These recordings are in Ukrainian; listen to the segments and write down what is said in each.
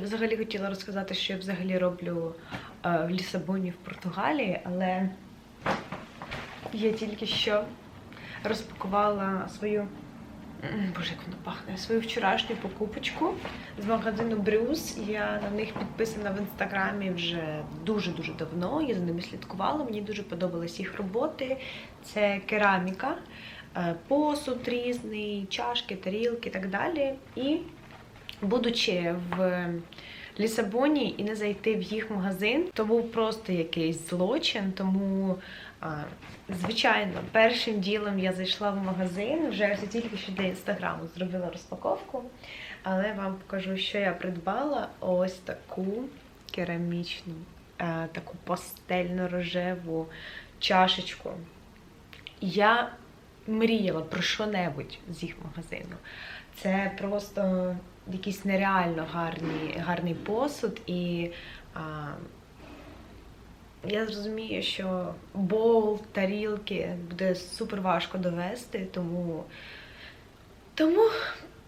Я взагалі хотіла розказати, що я взагалі роблю е, в Лісабоні в Португалії, але я тільки що розпакувала свою. Боже, як воно пахне, свою вчорашню покупочку з магазину Брюс. Я на них підписана в інстаграмі вже дуже-дуже давно. Я за ними слідкувала. Мені дуже подобались їх роботи. Це кераміка, е, посуд різний, чашки, тарілки і так далі. І будучи в Лісабоні і не зайти в їх магазин, то був просто якийсь злочин. Тому, звичайно, першим ділом я зайшла в магазин, вже ось тільки що для інстаграму зробила розпаковку. Але вам покажу, що я придбала ось таку керамічну, е, таку пастельно-рожеву чашечку. Я мріяла про що-небудь з їх магазину. Це просто якийсь нереально гарний, гарний посуд, і а, я зрозумію, що бол, тарілки буде супер важко довести, тому, тому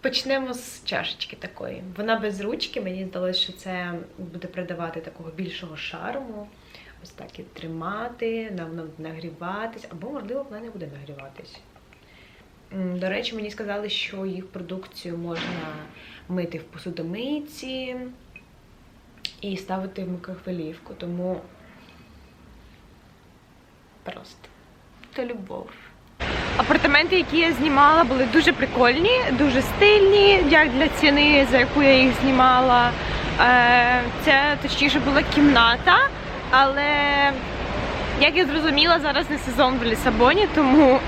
почнемо з чашечки такої. Вона без ручки, мені здалося, що це буде придавати такого більшого шарму. Ось так і тримати, нам нагріватись, або, можливо, вона не буде нагріватись. До речі, мені сказали, що їх продукцію можна мити в посудомийці і ставити в микрохвилівку, тому просто то любов. Апартаменти, які я знімала, були дуже прикольні, дуже стильні, як для ціни, за яку я їх знімала. Е, Це точніше була кімната, але як я зрозуміла, зараз не сезон в Лісабоні, тому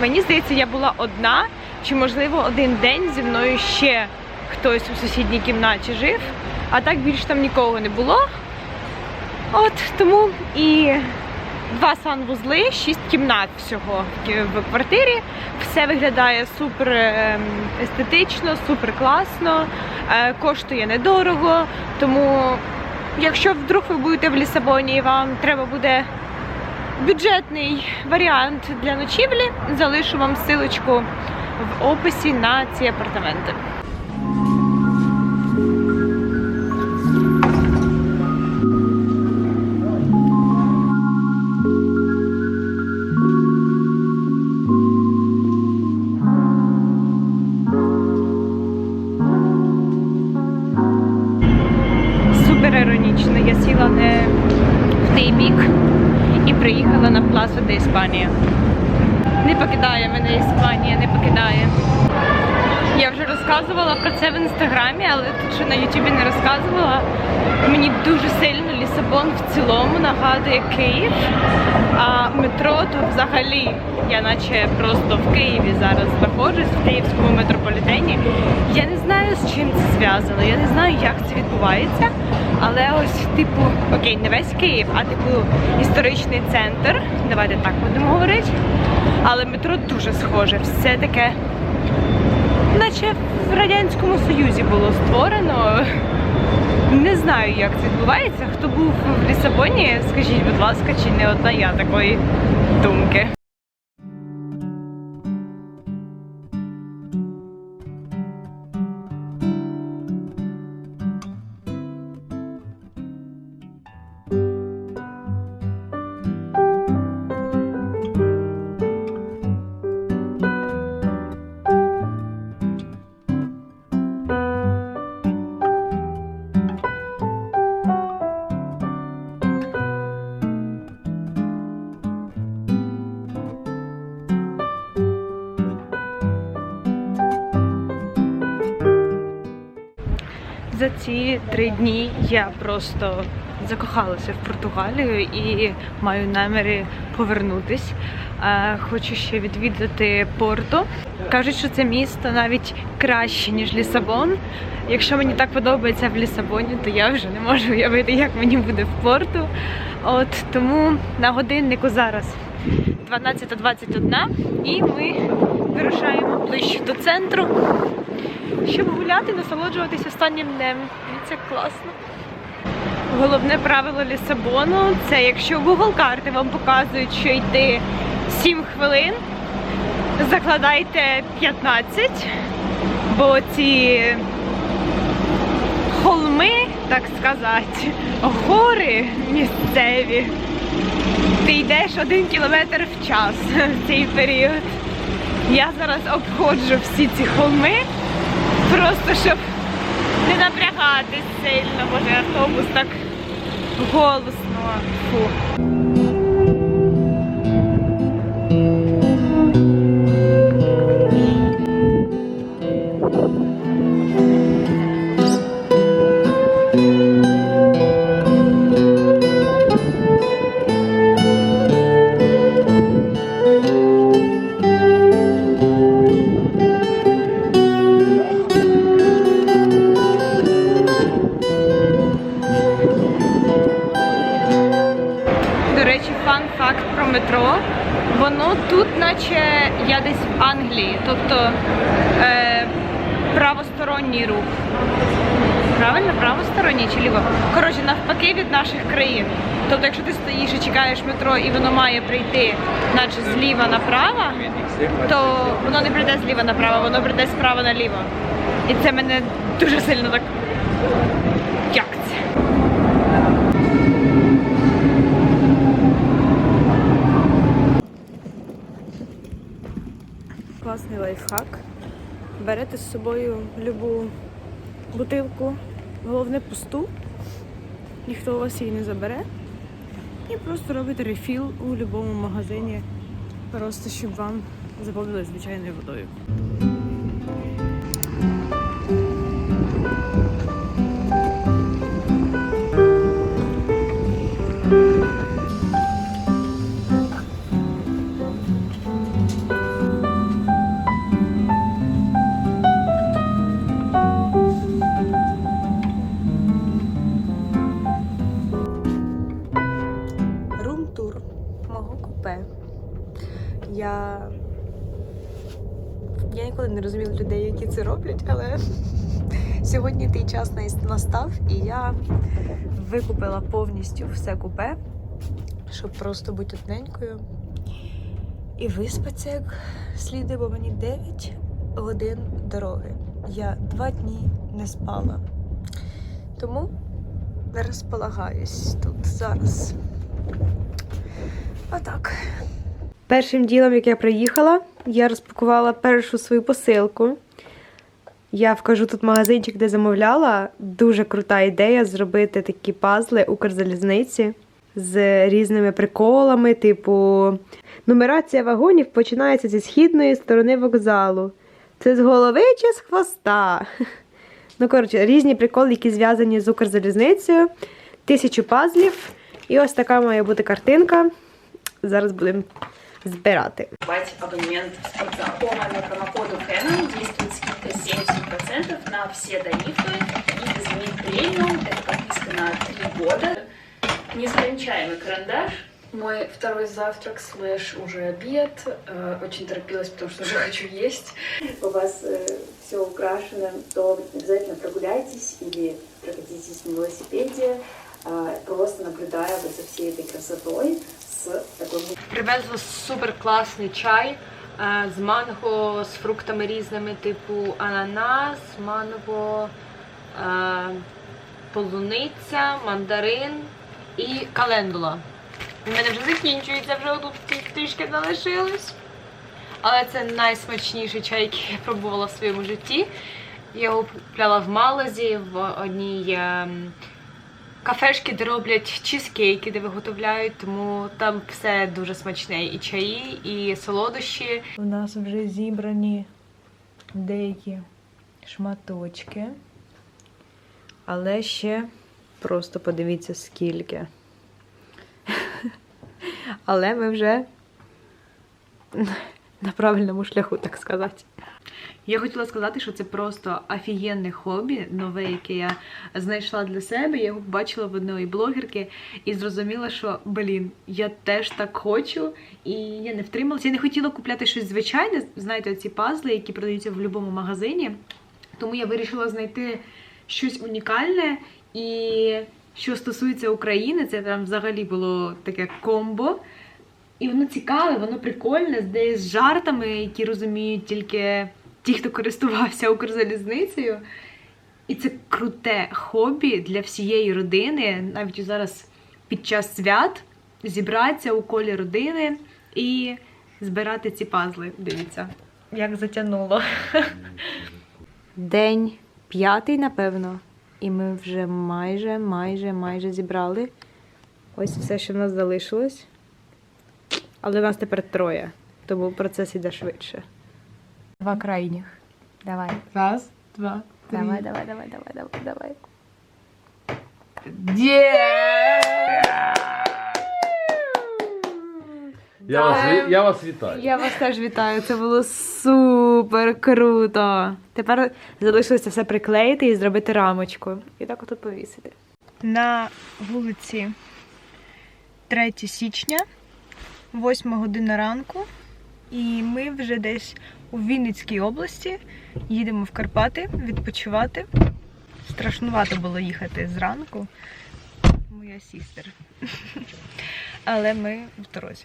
мені здається, я була одна, чи можливо один день зі мною ще хтось у сусідній кімнаті жив, а так більше там нікого не було. От тому і два санвузли, шість кімнат всього в квартирі. Все виглядає супер ем, естетично, супер класно, е, коштує недорого. Тому, якщо вдруг ви будете в Лісабоні і вам треба буде бюджетний варіант для ночівлі, залишу вам силочку в описі на ці апартаменти. Розказувала про це в інстаграмі, але тут ще на Ютубі не розказувала. Мені дуже сильно Лісабон в цілому нагадує Київ. А метро то взагалі я наче просто в Києві зараз знаходжусь, в київському метрополітені. Я не знаю, з чим це зв'язано, я не знаю, як це відбувається. Але ось, типу, окей, не весь Київ, а типу історичний центр. Давайте так будемо говорити. Але метро дуже схоже. Все таке наче в Радянському Союзі було створено. Не знаю, як це відбувається. Хто був в Лісабоні, скажіть, будь ласка, чи не одна я такої думки. Три дні я просто закохалася в Португалію і маю наміри повернутись. Е, Хочу ще відвідати Порто. Кажуть, що це місто навіть краще, ніж Лісабон. Якщо мені так подобається в Лісабоні, то я вже не можу уявити, як мені буде в Порту. От тому на годиннику зараз 12.21 і ми вирушаємо ближче до центру гуляти, насолоджуватись останнім днем. Це класно. Головне правило Лісабону це якщо Google карти вам показують, що йти 7 хвилин, закладайте 15, бо ці холми, так сказати, гори місцеві. Ти йдеш один кілометр в час в цей період. Я зараз обходжу всі ці холми, просто щоб не напрягатись сильно, може автобус так голосно. Фу. Чи? Коротше, навпаки від наших країн. Тобто, якщо ти стоїш і чекаєш метро і воно має прийти, наче зліва направо, то воно не прийде зліва направо, воно прийде справа наліво. І це мене дуже сильно так. Як це? Класний лайфхак. Берете з собою любу бутилку, головне пусту, ніхто у вас її не забере. І просто робите рефіл у будь-якому магазині, просто щоб вам заповнили звичайною водою. Роблять, але сьогодні той час настав, і я викупила повністю все купе, щоб просто бути одненькою і виспатися як сліди, бо мені 9 годин дороги. Я два дні не спала. Тому розполагаюсь тут зараз. Отак. Першим ділом, як я приїхала, я розпакувала першу свою посилку. Я вкажу тут магазинчик, де замовляла. Дуже крута ідея зробити такі пазли Укрзалізниці з різними приколами, типу нумерація вагонів починається зі східної сторони вокзалу. Це з голови чи з хвоста. Ну, коротше, різні приколи, які зв'язані з Укрзалізницею. Тисячу пазлів. І ось така має бути картинка. Зараз будемо збирати. абонемент моему промокоду Canon скидка 70% на все тарифы и безлимит премиум. Это подписка на 3 года. Нескончаемый карандаш. Мой второй завтрак слэш уже обед. Э, очень торопилась, потому что уже хочу есть. У вас все украшено, то обязательно прогуляйтесь или прокатитесь на велосипеде, э, просто наблюдая вот за всей этой красотой с такой Привезли супер класний чай з манго, з фруктами різними, типу ананас, манго, е, полуниця, мандарин і календула. У мене вже закінчується, вже тут трішки залишилось. Але це найсмачніший чай, який я пробувала в своєму житті. Я його купляла в Малазі в одній ем, кафешки, де роблять чізкейки, де виготовляють, тому там все дуже смачне. І чаї, і солодощі. У нас вже зібрані деякі шматочки, але ще просто подивіться скільки. Але ми вже на правильному шляху, так сказати. Я хотіла сказати, що це просто офігенне хобі, нове, яке я знайшла для себе. Я його побачила в одної блогерки і зрозуміла, що блін, я теж так хочу, і я не втрималася. Я не хотіла купляти щось звичайне, знаєте, ці пазли, які продаються в будь-якому магазині. Тому я вирішила знайти щось унікальне і що стосується України, це там взагалі було таке комбо. І воно цікаве, воно прикольне, з жартами, які розуміють тільки ті, хто користувався Укрзалізницею. І це круте хобі для всієї родини, навіть зараз під час свят зібратися у колі родини і збирати ці пазли. Дивіться, як затягнуло. День п'ятий, напевно. І ми вже майже, майже, майже зібрали. Ось все, що в нас залишилось. Але нас тепер троє, тому процес іде швидше. Два крайніх. Давай. Раз, два, три. Давай, давай, давай, давай, давай, давай. Я вас, ві- я вас вітаю. Я вас теж вітаю. Це було супер круто. Тепер залишилося все приклеїти і зробити рамочку. І так отут повісити. На вулиці 3 січня, 8 година ранку. І ми вже десь у Вінницькій області їдемо в Карпати відпочивати. Страшнувато було їхати зранку. Моя сістер. Але ми в дорозі.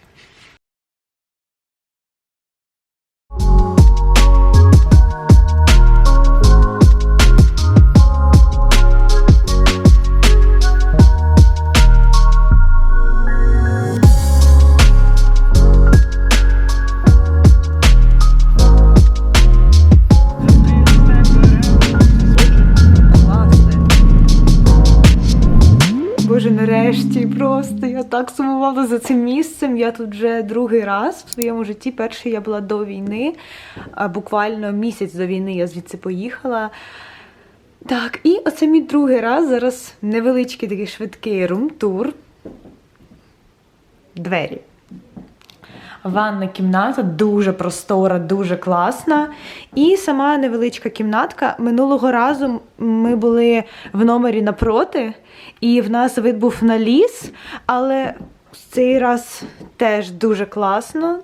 Так сумувала за цим місцем. Я тут вже другий раз в своєму житті. Перший я була до війни, буквально місяць до війни я звідси поїхала. Так, і оце мій другий раз. Зараз невеличкий такий швидкий рум-тур. Двері. Ванна кімната дуже простора, дуже класна. І сама невеличка кімнатка. Минулого разу ми були в номері напроти, і в нас вид був на ліс, але цей раз теж дуже класно.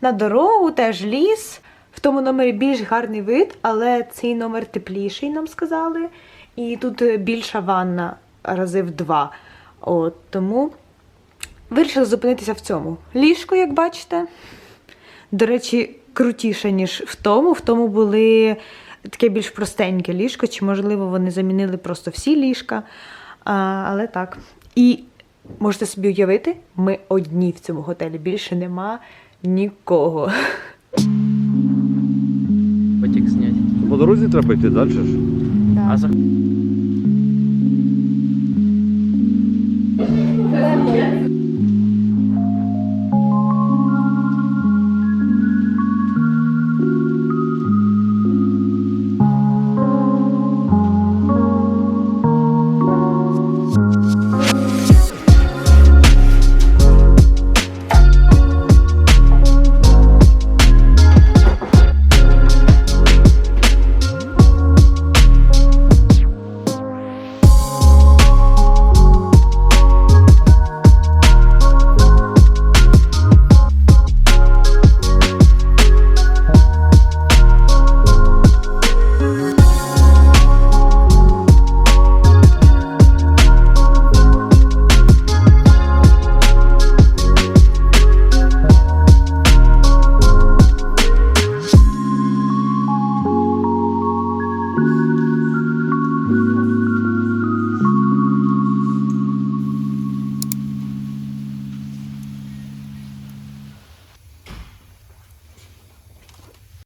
На дорогу теж ліс. В тому номері більш гарний вид, але цей номер тепліший, нам сказали. І тут більша ванна рази в два. От, тому вирішила зупинитися в цьому. Ліжко, як бачите, до речі, крутіше, ніж в тому. В тому були таке більш простеньке ліжко, чи, можливо, вони замінили просто всі ліжка. А, але так. І можете собі уявити, ми одні в цьому готелі. Більше нема нікого. Потік зняти. По дорозі треба йти далі ж. А за